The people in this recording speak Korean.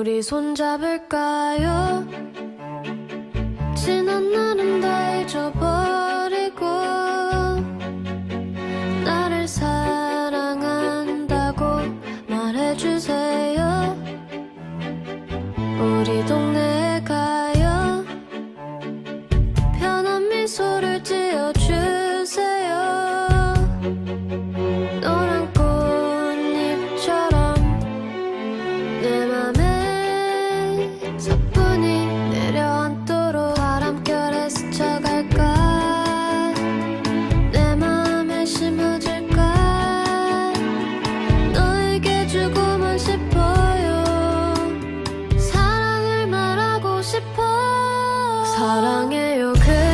우리 손잡을까요? 지난 날은 다 잊어버리고 나를 사랑한다고 말해주세요 우리 동네에 가요 편한 미소를 지 사뿐히 내려앉도록 바람결에 스쳐갈까? 내 마음에 심어줄까? 너에게 주고만 싶어요. 사랑을 말하고 싶어. 사랑해요 그